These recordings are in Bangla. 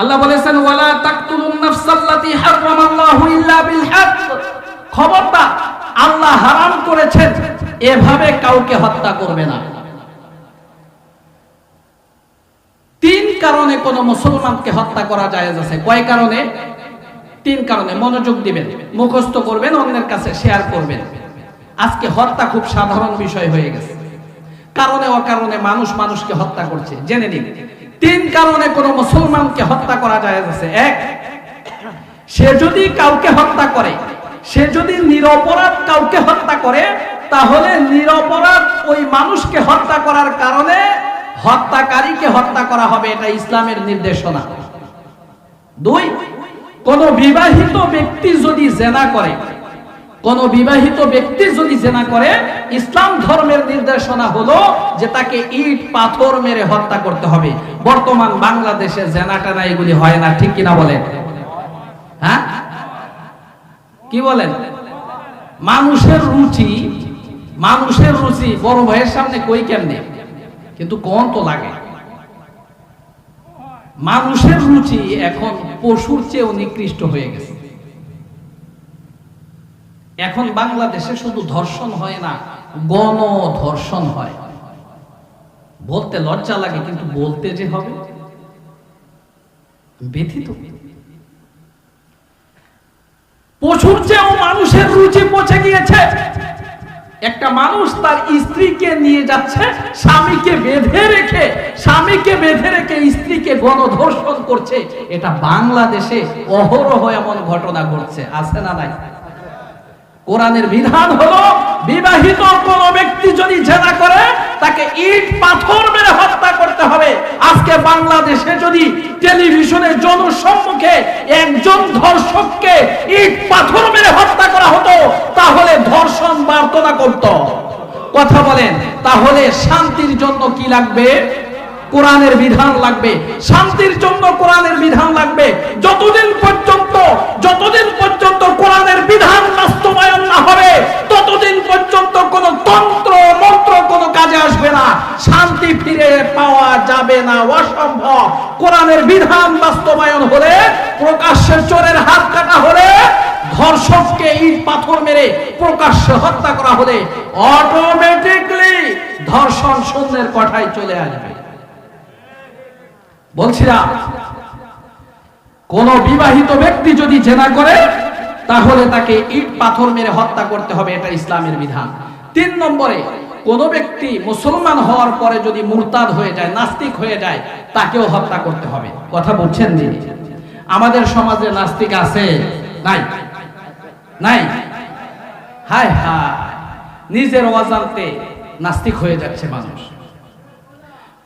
আল্লাহ বলেছেন, ওয়ালা তাকতুলুন নাফসাল্লাতী হারামাল্লাহু ইল্লা বিল হক। খবরদার, আল্লাহ হারাম করেছেন, এভাবে কাউকে হত্যা করবে না। তিন কারণে কোন মুসলমানকে হত্যা করা যায় আছে। কয় কারণে? তিন কারণে, মনোযোগ দিবেন, মুখস্থ করবেন, অন্যের কাছে শেয়ার করবেন। আজকে হত্যা খুব সাধারণ বিষয় হয়ে গেছে। কারণে অকারণে মানুষ মানুষকে হত্যা করছে। জেনে নিন তিন কারণে কোন মুসলমানকে হত্যা করা যায় আছে। এক, সে যদি কাউকে হত্যা করে, সে যদি নিরপরাধ কাউকে হত্যা করে, তাহলে নিরপরাধ ওই মানুষকে হত্যা করার কারণে হত্যাকারীকে হত্যা করা হবে, এটা ইসলামের নির্দেশনা। দুই, কোন বিবাহিত ব্যক্তি যদি জেনা করে কোন বিবাহিত ব্যক্তি যদি জেনা করে, ইসলাম ধর্মের নির্দেশনা হলো যে তাকে ইট, পাথর মেরে হত্যা করতে হবে। বর্তমান বাংলাদেশে জেনা টানা এগুলি হয় না, ঠিক কিনা বলেন? হ্যাঁ? কি বলেন? মানুষের রুচি মানুষের রুচি বড় ভাইয়ের সামনে কই কেমনে? কিন্তু কোন তো লাগে। মানুষের রুচি এখন পশুর চেয়েও নিকৃষ্ট হয়ে গেছে। এখন বাংলাদেশে শুধু ধর্ষণ হয় না গণ ধর্ষণ হয়। বলতে লজ্জা লাগে, কিন্তু বলতে যে হবে? ব্যথিত। পশুর চেয়েও মানুষের রুচি পচে গিয়েছে। একটা মানুষ তার স্ত্রীকে নিয়ে যাচ্ছে, স্বামীকে বেঁধে রেখে, স্বামীকে বেঁধে রেখে স্ত্রীকে গণধর্ষণ করছে। এটা বাংলাদেশে অহরহ এমন ঘটনা ঘটছে, আছে না নাই? কোরআনের বিধান হলো, বিবাহিত কোন ব্যক্তি যদি জেনা করে, তাকে ইট, পাথর মেরে হত্যা করতে হবে। আজকে বাংলাদেশে যদি টেলিভিশনের জনসম্মুখে একজন ধর্ষককে ইট, পাথর মেরে হত্যা করা হতো, তাহলে ধর্ষণ বার্তনা করত। কথা বলেন, তাহলে শান্তির জন্য কি লাগবে? কোরআনের বিধান লাগবে, শান্তির জন্য কোরআনের বিধান লাগবে। যতদিন পর্যন্ত যতদিন পর্যন্ত কোরআনের বিধান বাস্তবায়ন না হবে, ততদিন পর্যন্ত কোন তন্ত্র, মন্ত্র কোনো কাজে আসবে না। শান্তি ফিরে পাওয়া যাবে না, অসম্ভব। কোরআনের বিধান বাস্তবায়ন হলে, প্রকাশ্যে চোরের হাত কাটা হলে, ধর্ষককে ইট পাথর মেরে প্রকাশ্যে হত্যা করা হলে অটোমেটিকলি ধর্ষণ শূন্যের কথায় চলে আসবে। বলছিলাম, কোন বিবাহিত ব্যক্তি যদি জেনা করে, তাহলে তাকে ইট পাথর মেরে হত্যা করতে হবে, এটা ইসলামের বিধান। তিন নম্বরে, কোন ব্যক্তি মুসলমান হওয়ার পরে যদি মুরতাদ হয়ে যায়, নাস্তিক হয়ে যায়, তাকেও হত্যা করতে হবে। কথা বলছেন জি আমাদের সমাজে নাস্তিক আছে? নাই। নাই। হায় হায়, নিজের অজান্তে নাস্তিক হয়ে যাচ্ছে মানুষ।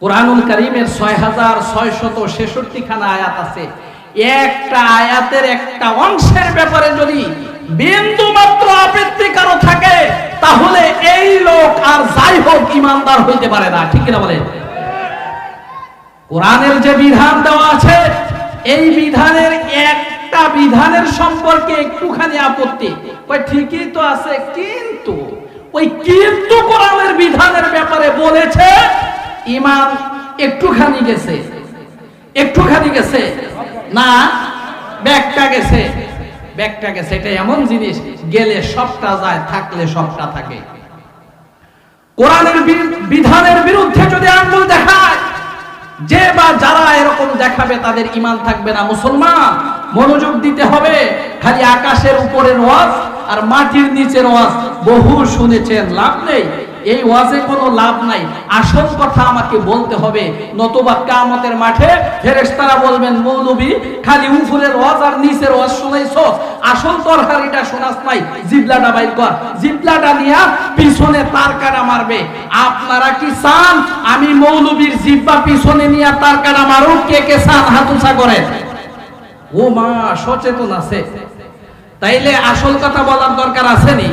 কোরআনুল করিমের ছয় হাজার ছয় শত ছেষট্টি খানা আয়াত আছে। একটা আয়াতের একটা অংশের ব্যাপারে যদি বিন্দু মাত্র আপত্তি কারও থাকে, তাহলে এই লোক আর যাই হোক ইমানদার হইতে পারে না। ঠিক কিনা বলে কোরআনের যে বিধান দেওয়া আছে, এই বিধানের একটা বিধানের সম্পর্কে একটুখানি আপত্তি। ওই ঠিকই তো আছে, কিন্তু ওই কিন্তু কোরআনের বিধানের ব্যাপারে বলেছে ইমান একটুখানি গেছে। একটুখানি গেছে। না, ব্যাগটা গেছে। ব্যাগটা গেছে, এটা এমন জিনিস, গেলে সবটা যায়, থাকলে সবটা থাকে। কোরআনের বিধানের বিরুদ্ধে যদি আঙ্গুল দেখায়, যে বা যারা এরকম দেখাবে, তাদের ইমান থাকবে না। মুসলমান, মনোযোগ দিতে হবে। খালি আকাশের উপরের ওয়াজ আর মাটির নিচের ওয়াজ, বহু শুনেছেন, লাভ নেই। এই ওয়াজে কোনো লাভ নাই। আসল কথা আমাকে বলতে হবে, নতুবা কামতের মাঠে ফেরেশতারা বলবেন, মৌলবী, খালি উপরের ওয়াজ আর নিচের ওয়াজ শুনাইছ। আসল তরকারিটা শোনাস নাই, জিবলাটা বাইর কর। জিবলাটা নিয়া পিছনে তার কাটা মারবে। আপনারা কি চান? আমি মৌলবীর জিব্বা পিছনে নিয়ে তার কাটা মারুক, কে কে চান? হাতুসা করেন ও মা, সচেতন আছে। তাইলে আসল কথা বলার দরকার আছে নি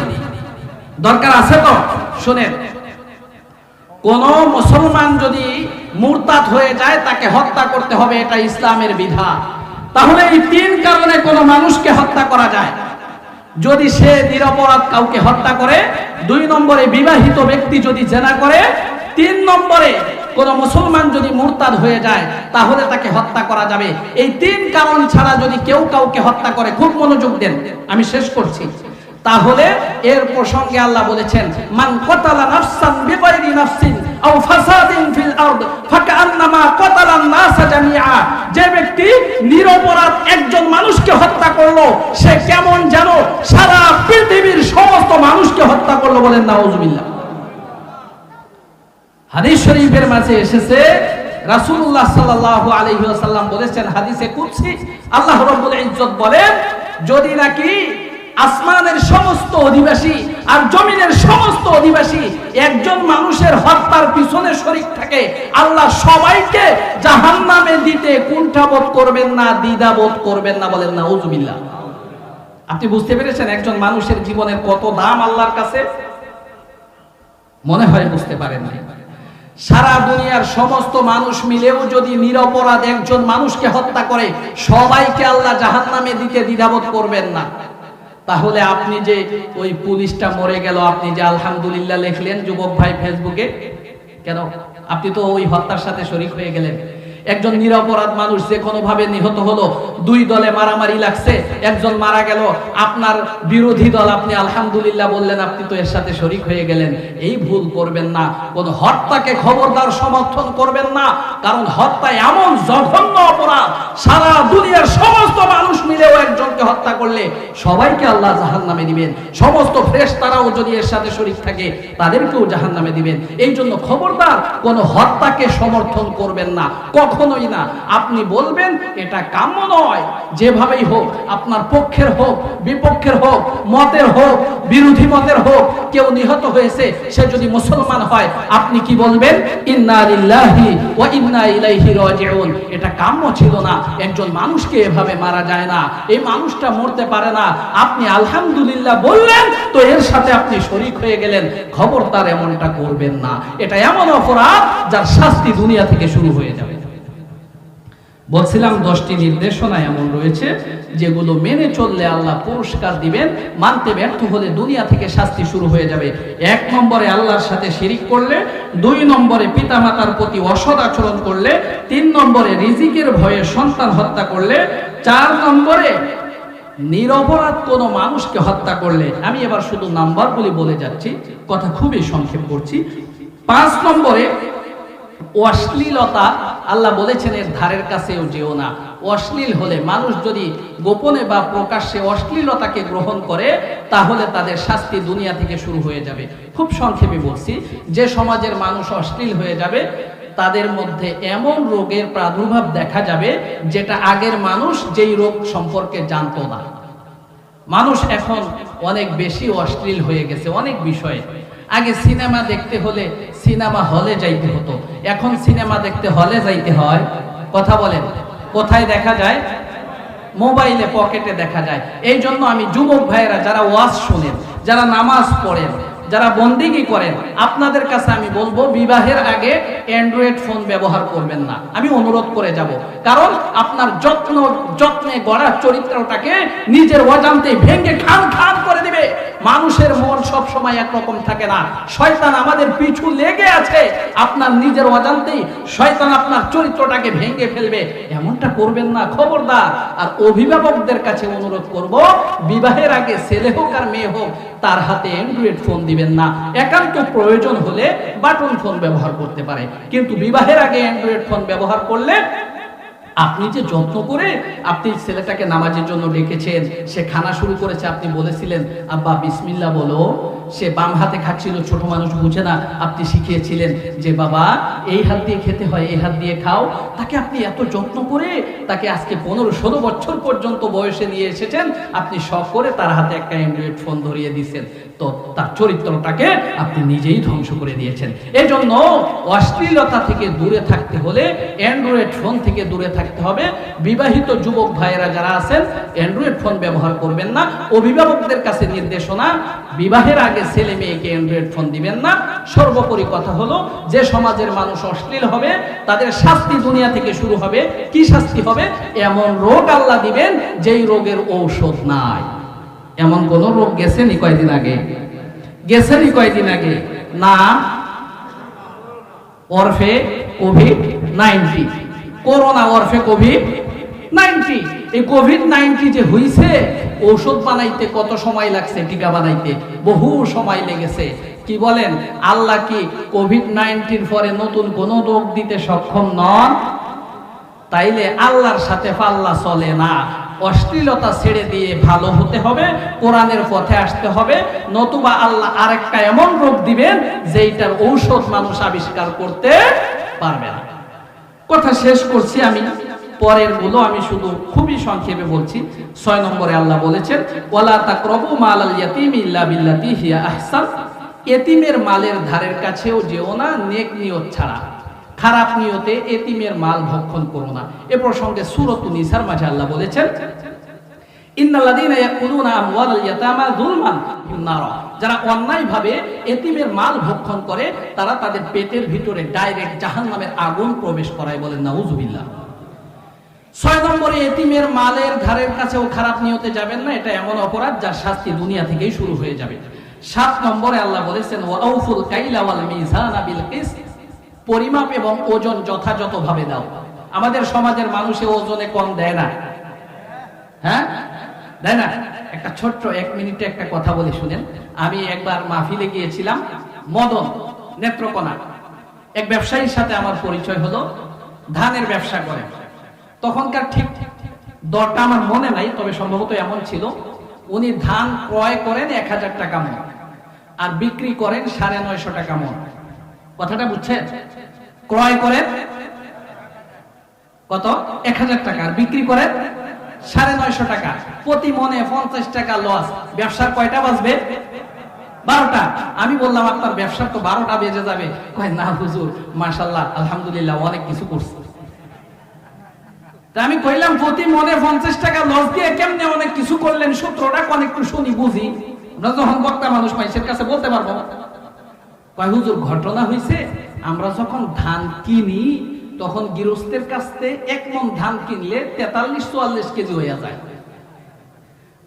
দরকার আছে তো? শুনেন, কোন মুসলমান যদি মুরতাদ হয়ে যায়, তাকে হত্যা করতে হবে, এটা ইসলামের বিধান। তাহলে এই তিন কারণে কোন মানুষকে হত্যা করা যায়। যদি সে নিরপরাধ কাউকে হত্যা করে, দুই নম্বরে বিবাহিত ব্যক্তি যদি জেনা করে, তিন নম্বরে কোন মুসলমান যদি মুরতাদ হয়ে যায়, তাহলে তাকে হত্যা করা যাবে। এই তিন কারণ ছাড়া যদি কেউ কাউকে হত্যা করে, খুব মনোযোগ দেন। আমি শেষ করছি। তাহলে এর প্রসঙ্গে আল্লাহ বলেছেন, মান কতালা নাফসান বিগাইরি নাফসিন আও ফাসাদিন ফিল আরদ ফাকান্নামা কতালান নাস জামিআ। যে ব্যক্তি নিরপরাধ একজন মানুষকে হত্যা করল, সে কেমন যেন সারা পৃথিবীর সমস্ত মানুষকে হত্যা করল বলেন নাউজুবিল্লাহ। হাদিস শরীফের মাঝে এসেছে, রাসূলুল্লাহ সাল্লাল্লাহু আলাইহি ওয়াসাল্লাম বলেছেন, হাদিসে কুদসি, আল্লাহ রাব্বুল ইজ্জত বলেন, যদি নাকি আসমানের সমস্ত অধিবাসী আর জমিনের সমস্ত অধিবাসী একজন মানুষের হত্যার পিছনে শরিক থাকে। আল্লাহ সবাইকে জাহান্নামে দিতে কুণ্ঠাবোধ করবেন না, দ্বিধাবোধ করবেন না বলেন না উজুবিল্লাহ আপনি বুঝতে পেরেছেন একজন মানুষের জীবনের কত দাম আল্লাহর কাছে? মনে হয় বুঝতে পারেন সারা দুনিয়ার সমস্ত মানুষ মিলেও যদি নিরপরাধ একজন মানুষকে হত্যা করে, সবাইকে আল্লাহ জাহান্নামে দিতে দ্বিধাবোধ করবেন না। তাহলে আপনি যে ওই পুলিশটা মরে গেল, আপনি যে আলহামদুলিল্লাহ লিখলেন, যুবক ভাই ফেসবুকে? কেন? আপনি তো ওই হত্যার সাথে শরিক হয়ে গেলেন। একজন নিরপরাধ মানুষ যে কোনো ভাবে নিহত হলো, দুই দলে মারামারি লাগছে, একজন মারা গেল, আপনার বিরোধী দল, আপনি আলহামদুলিল্লাহ বললেন, আপনি তো এর সাথে শরিক হয়ে গেলেন, এই ভুল করবেন না, কোন হত্যাকে খবরদার সমর্থন করবেন না, কারণ হত্যা এমন জঘন্য অপরাধ, সারা দুনিয়ার সমস্ত মানুষ মিলেও একজনকে হত্যা করলে সবাইকে আল্লাহ জাহান নামে দিবেন, সমস্ত ফ্রেশ তারাও যদি এর সাথে শরিক থাকে, তাদেরকেও জাহান নামে দিবেন এই জন্য খবরদার কোন হত্যাকে সমর্থন করবেন না কখনোই না। আপনি বলবেন, এটা কাম্য নয়। যেভাবেই হোক, আপনার পক্ষের হোক, বিপক্ষের হোক, মতের হোক, বিরোধী মতের হোক, কেউ নিহত হয়েছে, সে যদি মুসলমান হয়, আপনি কি বলবেন? ইন্না লিল্লাহি ওয়া ইন্না ইলাইহি রাজিউন। এটা কাম্য ছিল না। একজন মানুষকে এভাবে মারা যায় না। এই মানুষটা মরতে পারে না। আপনি আলহামদুলিল্লাহ বললেন, তো এর সাথে আপনি শরিক হয়ে গেলেন। খবরদার এমনটা করবেন না। এটা এমন অপরাধ যার শাস্তি দুনিয়া থেকে শুরু হয়ে যাবে। বলছিলাম দশটি নির্দেশনা এমন রয়েছে, যেগুলো মেনে চললে আল্লাহ পুরস্কার দিবেন, মানতে ব্যর্থ হলে দুনিয়া থেকে শাস্তি শুরু হয়ে যাবে। এক নম্বরে আল্লাহর সাথে শিরিক করলে, দুই নম্বরে পিতামাতার প্রতি অসৎ আচরণ করলে, তিন নম্বরে রিজিকের ভয়ে সন্তান হত্যা করলে, চার নম্বরে নিরপরাধ কোনো মানুষকে হত্যা করলে। আমি এবার শুধু নাম্বারগুলি বলে যাচ্ছি, কথা খুবই সংক্ষেপ করছি। পাঁচ নম্বরে অশ্লীলতা আল্লাহ বলেছেন, এর ধারের কাছেও যেও না। অশ্লীল হলে মানুষ যদি গোপনে বা প্রকাশ্যে অশ্লীলতাকে গ্রহণ করে, তাহলে তাদের শাস্তি দুনিয়া থেকে শুরু হয়ে যাবে। খুব সংক্ষেপে বলছি, যে সমাজের মানুষ অশ্লীল হয়ে যাবে, তাদের মধ্যে এমন রোগের প্রাদুর্ভাব দেখা যাবে, যেটা আগের মানুষ যেই রোগ সম্পর্কে জানতো না। মানুষ এখন অনেক বেশি অশ্লীল হয়ে গেছে অনেক বিষয়ে। আগে সিনেমা দেখতে হলে সিনেমা হলে যাইতে হতো। এখন সিনেমা দেখতে হলে যাইতে হয়। কথা বলেন, কোথায় দেখা যায়? মোবাইলে, পকেটে দেখা যায়। এই জন্য আমি যুবক ভাইয়েরা, যারা ওয়াজ শোনেন, যারা নামাজ পড়েন যারা বন্দিগি করেন, আপনাদের কাছে আমি বলব, বিবাহের আগে অ্যান্ড্রয়েড ফোন ব্যবহার করবেন না। আমি অনুরোধ করে যাব। কারণ আপনার যত্ন, যত্নে গড়া চরিত্রটাকে নিজের অজান্তে ভেঙে খান খান করে দিবে। মানুষের মন সব সময় একরকম থাকে না। শয়তান আমাদের পিছু লেগে আছে। আপনার নিজের অজান্তেই শয়তান আপনার চরিত্রটাকে ভেঙে ফেলবে। এমনটা করবেন না, খবরদার। আর অভিভাবকদের কাছে অনুরোধ করব, বিবাহের আগে ছেলে হোক আর মেয়ে হোক তার হাতে অ্যান্ড্রয়েড ফোন দিবেন না। একান্ত প্রয়োজন হলে বাটন ফোন ব্যবহার করতে পারে। কিন্তু বিবাহের আগে অ্যান্ড্রয়েড ফোন ব্যবহার করলে আপনি যে যত্ন করে আপনি ছেলেটাকে নামাজের জন্য ডেকেছেন, সে খানা শুরু করেছে, আপনি বলেছিলেন, আব্বা বিসমিল্লা বলো। সে বাম হাতে খাচ্ছিল ছোট মানুষ বুঝে না, আপনি শিখিয়েছিলেন যে বাবা, এই হাত দিয়ে খেতে হয়, এই হাত দিয়ে খাও। তাকে আপনি এত যত্ন করে তাকে আজকে পনেরো ষোলো বছর পর্যন্ত বয়সে নিয়ে এসেছেন, আপনি শখ করে তার হাতে একটা অ্যান্ড্রয়েড ফোন ধরিয়ে দিয়েছেন। তো তার চরিত্রটাকে আপনি নিজেই ধ্বংস করে দিয়েছেন। এই জন্য অশ্লীলতা থেকে দূরে থাকতে হলে অ্যান্ড্রয়েড ফোন থেকে দূরে থাকতে হবে। বিবাহিত যুবক ভাইয়েরা যারা আছেন, অ্যান্ড্রয়েড ফোন ব্যবহার করবেন না। অভিভাবকদের কাছে নির্দেশনা বিবাহের আগে ছেলে মেয়েকে অ্যান্ড্রয়েড ফোন দিবেন না। সর্বোপরি কথা হলো, যে সমাজের মানুষ অশ্লীল হবে, তাদের শাস্তি দুনিয়া থেকে শুরু হবে। কি শাস্তি হবে? এমন রোগ আল্লাহ দিবেন, যেই রোগের ঔষধ নাই। এমন কোন রোগ গেছেনি কয়দিন আগে? গেছেনি কয়দিন আগে? না ওরফে কোভিড নাইনটি করোনা ওরফে কোভিড নাইনটি এই কোভিড নাইনটি যে হইছে, ঔষধ বানাইতে কত সময় লাগছে, টিকা বানাইতে? বহু সময় লেগেছে। কি বলেন? আল্লাহ কি কোভিড নাইনটিন পরে নতুন কোন রোগ দিতে সক্ষম নন? তাইলে আল্লাহর সাথে পাল্লা চলে না। অশ্লীলতা ছেড়ে দিয়ে ভালো হতে হবে, কোরআনের পথে আসতে হবে। নতুবা আল্লাহ আরেকটা এমন রোগ দিবেন, যেইটার ঔষধ মানুষ আবিষ্কার করতে পারবে না। কথা শেষ করছি আমি। পরেরগুলো আমি শুধু খুবই সংক্ষেপে বলছি। ছয় নম্বরে আল্লাহ বলেছেন, ওয়ালা তাকরবু মাল আল ইয়াতিম ইল্লা বিল্লাতি হিয়া আহসান। এতিমের মালের ধারের কাছেও যেও না, নেক নিয়ত ছাড়া। খারাপ নিয়তে এতিমের মাল ভক্ষণ করো না। এ প্রসঙ্গে সূরাত নিসার মাঝে আল্লাহ বলেছেন ইন্নাল্লাযীনা ইয়াকুলুনা আমওয়ালাল যারা এতিমের মাল ভক্ষণ করে, তারা তাদের পেটের ভিতরে ডাইরেক্ট জাহান্নামের আগুন প্রবেশ করায় বলেন নাউজুবিল্লাহ। ছয় নম্বরে এতিমের মালের ধারের কাছেও খারাপ নিয়তে যাবেন না, এটা এমন অপরাধ যার শাস্তি দুনিয়া থেকেই শুরু হয়ে যাবে। সাত নম্বরে আল্লাহ বলেছেন ওয়াউফুল কাইলা ওয়াল মিজানা বিল কিসত। পরিমাপ এবং ওজন যথাযথভাবে দাও। আমাদের সমাজের মানুষে ওজনে কম দেয় না। হ্যাঁ? দেয় না? একটা ছোট্ট এক মিনিটে একটা কথা বলে শুনেন। আমি একবার মাহফিলে গিয়েছিলাম, মদন, নেত্রকোনা। এক ব্যবসায়ীর সাথে আমার পরিচয় হলো, ধানের ব্যবসা করে তখনকার ঠিক দরটা আমার মনে নাই, তবে সম্ভবত এমন ছিল। উনি ধান ক্রয় করেন এক হাজার টাকা মন আর বিক্রি করেন সাড়ে নয়শো টাকা মন। কথাটা বুঝছেন? ক্রয় করেন কত? এক হাজার টাকা আর বিক্রি করেন সাড়ে নয়শো টাকা। প্রতি মনে পঞ্চাশ টাকা লস। ব্যবসার কয়টা বাজবে? বারোটা। আমি বললাম, আপনার ব্যবসার তো বারোটা বেজে যাবে। কয়, না হুজুর মাসাল্লাহ আলহামদুলিল্লাহ, অনেক কিছু করছে। আমি কইলাম, প্রতি মনে পঞ্চাশ টাকা লস দিয়ে কেমনে অনেক কিছু করলেন? সূত্রটা অনেক একটু শুনি, বুঝি। আমরা যখন বক্তা মানুষ, মানুষের কাছে বলতে পারব কয়, হুজুর, ঘটনা হয়েছে আমরা যখন ধান কিনি, তখন গৃহস্থের কাছ এক মন ধান কিনলে তেতাল্লিশ, চুয়াল্লিশ কেজি হয়ে যায়।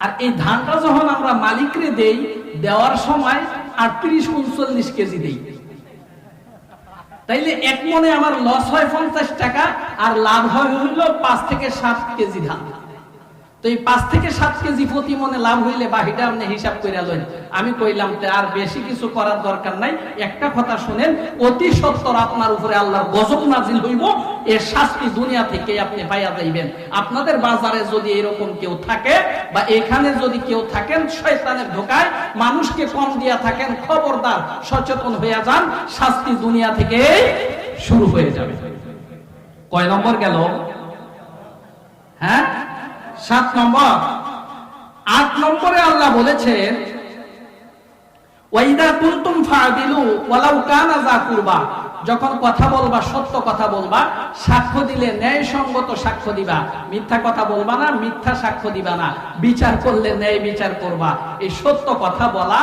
আর এই ধানটা যখন আমরা মালিকরে দেই, দেওয়ার সময় আটত্রিশ, উনচল্লিশ কেজি দেই। তাইলে এক মনে আমার লস হয় পঞ্চাশ টাকা, আর লাভ হয় হইল পাঁচ থেকে সাত কেজি ধান। তো এই পাঁচ থেকে সাত কেজি প্রতি মনে লাভ হইলে বাহিটা আপনি হিসাব করে লইন। আমি কইলাম আর বেশি কিছু করার দরকার নাই। একটা কথা শুনেন, অতি সত্তর আপনার উপরে আল্লাহর গজব নাজিল হইব, এর শাস্তি দুনিয়া থেকে আপনি পাইয়া যাইবেন। আপনাদের বাজারে যদি এরকম কেউ থাকে বা এখানে যদি কেউ থাকেন, শয়তানের ধোকায়, মানুষকে কম দিয়া থাকেন, খবরদার, সচেতন হইয়া যান, শাস্তি দুনিয়া থেকে শুরু হয়ে যাবে। কয় নম্বর গেল? হ্যাঁ? সাত নম্বর। আট নম্বরে আল্লাহ বলেছেন, ওয়াইদা ফাদিলু ওয়ালাউ কানা যা কুরবা। যখন কথা বলবা, সত্য কথা বলবা, সাক্ষ্য দিলে ন্যায়সঙ্গত সাক্ষ্য দিবা। মিথ্যা কথা বলবা না, মিথ্যা সাক্ষ্য দিবা না। বিচার করলে ন্যায় বিচার করবা। এই সত্য কথা বলা,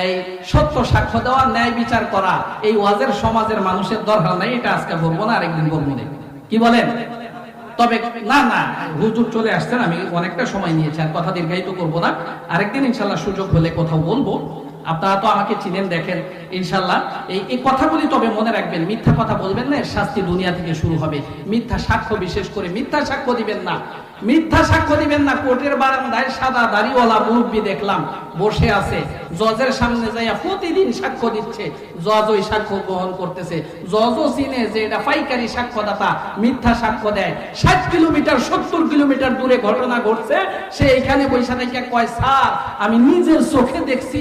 এই সত্য সাক্ষ্য দেওয়া, ন্যায় বিচার করা, এই ওয়াজের সমাজের মানুষের দরকার নাই, এটা আজকে বলব না, আরেকদিন বলব কি বলেন? তবে না না, হুজুর চলে আসছেন, আমি অনেকটা সময় নিয়েছি, আর কথা দীর্ঘায়িত করব না। আরেকদিন ইনশাল্লাহ সুযোগ হলে কোথাও বলব। আপনারা তো আমাকে চিনেন, দেখেন, ইনশাল্লাহ। এই এই কথাগুলি তবে মনে রাখবেন, মিথ্যা কথা বলবেন না, শাস্তি দুনিয়া থেকে শুরু হবে। মিথ্যা সাক্ষ্য, বিশেষ করে মিথ্যা সাক্ষ্য দিবেন না। মিথ্যা সাক্ষ্য দিবেন না, কোর্টের বারান্দায় সাদা দাড়িওয়ালা মুরব্বী দেখলাম, বসে আছে। জজের সামনে যাইয়া প্রতিদিন সাক্ষ্য দিচ্ছে, জজ ওই সাক্ষ্য গ্রহণ করতেছে। জজও চিনে যে এটা পাইকারি সাক্ষ্যদাতা, মিথ্যা সাক্ষ্য দেয়। ষাট কিলোমিটার, সত্তর কিলোমিটার দূরে ঘটনা ঘটছে, সে এখানে বৈশা কয়, স্যার, আমি নিজের চোখে দেখছি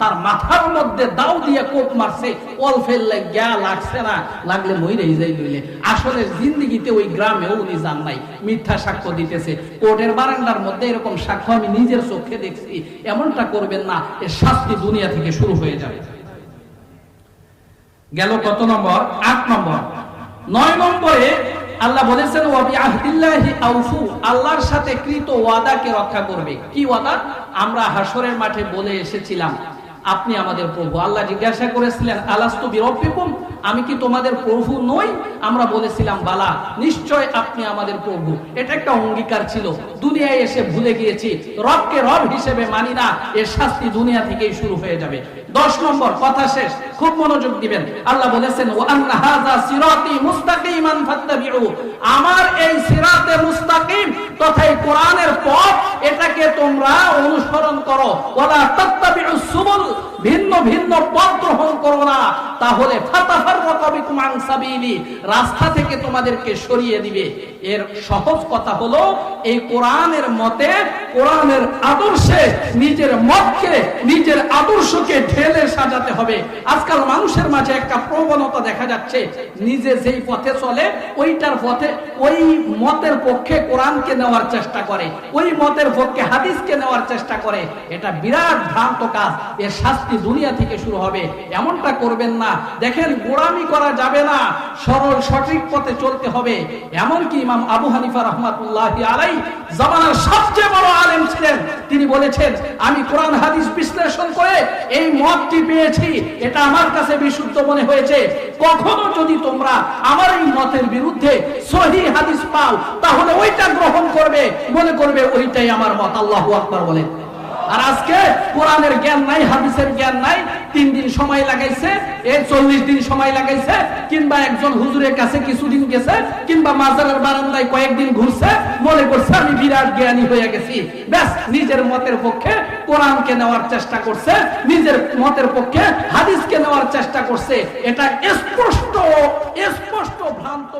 তার মাথার মধ্যে দাও দিয়ে কোপ মারছে অল ফেললে গ্যা লাগছে না, লাগলে মইরেই যাই লইলে আসলে জিন্দিগিতে ওই গ্রামেও উনি যান নাই, মিথ্যা সাক্ষ্য দিতেছে। কোর্টের বারান্দার মধ্যে এরকম সাক্ষ্য আমি নিজের চোখে দেখছি, এমনটা করবেন না এর শাস্তি দুনিয়া থেকে শুরু হয়ে যাবে। গেল কত নম্বর? আট নম্বর। নয় নম্বরে আল্লাহ বলেছেন ওয়াবি আহদিল্লাহি আউফু আল্লাহর সাথে কৃত ওয়াদাকে রক্ষা করবে। কি ওয়াদা? আমরা হাসরের মাঠে বলে এসেছিলাম, আপনি আমাদের প্রভু। আল্লাহ জিজ্ঞাসা করেছিলেন, আলাস্তু বিরব্বিকুম? আমি কি তোমাদের প্রভু নই? আমরা বলেছিলাম, বালা, নিশ্চয় আপনি আমাদের প্রভু। এটা একটা অঙ্গীকার ছিল। দুনিয়ায় এসে ভুলে গিয়েছি। রবকে রব হিসেবে মানি না এর শাস্তি দুনিয়া থেকেই শুরু হয়ে যাবে। দশ নম্বর, কথা শেষ। খুব মনোযোগ দিবেন। আল্লাহ বলেছেন আমার এই সিরাতে মুস্তাকিম তথা কোরআনের পথ এটাকে তোমরা অনুসরণ করো। ওয়ালা তাত্তাবিউ সুবুল, ভিন্ন ভিন্ন পথ গ্রহণ করো না। তাহলে রাস্তা থেকে তোমাদেরকে সরিয়ে দিবে। এর সহজ কথা হলো, এই কোরআনের মতে, কোরআনের আদর্শে নিজের মতকে, নিজের আদর্শকে ঢেলে সাজাতে হবে। আজকাল মানুষের মাঝে একটা প্রবণতা দেখা যাচ্ছে, নিজে যেই পথে চলে, ওইটার পথে ওই মতের পক্ষে কোরআনকে নেওয়ার চেষ্টা করে। ওই মতের পক্ষে হাদিসকে নেওয়ার চেষ্টা করে, এটা বিরাট ভ্রান্ত কাজ। এর শাস্তি দুনিয়া থেকে শুরু হবে, এমনটা করবেন না। দেখেন, গোড়ামি করা যাবে না, সরল, সঠিক পথে চলতে হবে। এমনকি ইমাম আবু হানিফা রহমাতুল্লাহ আলাই জামানার সবচেয়ে বড় আলেম ছিলেন। তিনি বলেছেন, আমি কোরআন, হাদিস বিশ্লেষণ করে এই মতটি পেয়েছি। এটা আমার কাছে বিশুদ্ধ মনে হয়েছে। কখনো যদি তোমরা আমার এই মতের বিরুদ্ধে সহি হাদিস পাও তাহলে ওইটা গ্রহণ করবে, মনে করবে ওইটাই আমার মত। আল্লাহু আকবার বলেন আর আজকে কোরআনের জ্ঞান নাই, হাদিসের জ্ঞান নাই, তিন দিন সময় লাগাইছে এই চল্লিশ দিন সময় লাগাইছে, কিংবা একজন হুজুরের কাছে কিছুদিন গেছে, কিংবা মাজারের বারান্দায় কয়েকদিন ঘুরছে, মনে করছে আমি বিরাট জ্ঞানী হয়ে গেছি। ব্যাস, নিজের মতের পক্ষে কোরআনকে নেওয়ার চেষ্টা করছে, নিজের মতের পক্ষে হাদিসকে নেওয়ার চেষ্টা করছে। এটা স্পষ্ট স্পষ্ট ভ্রান্ত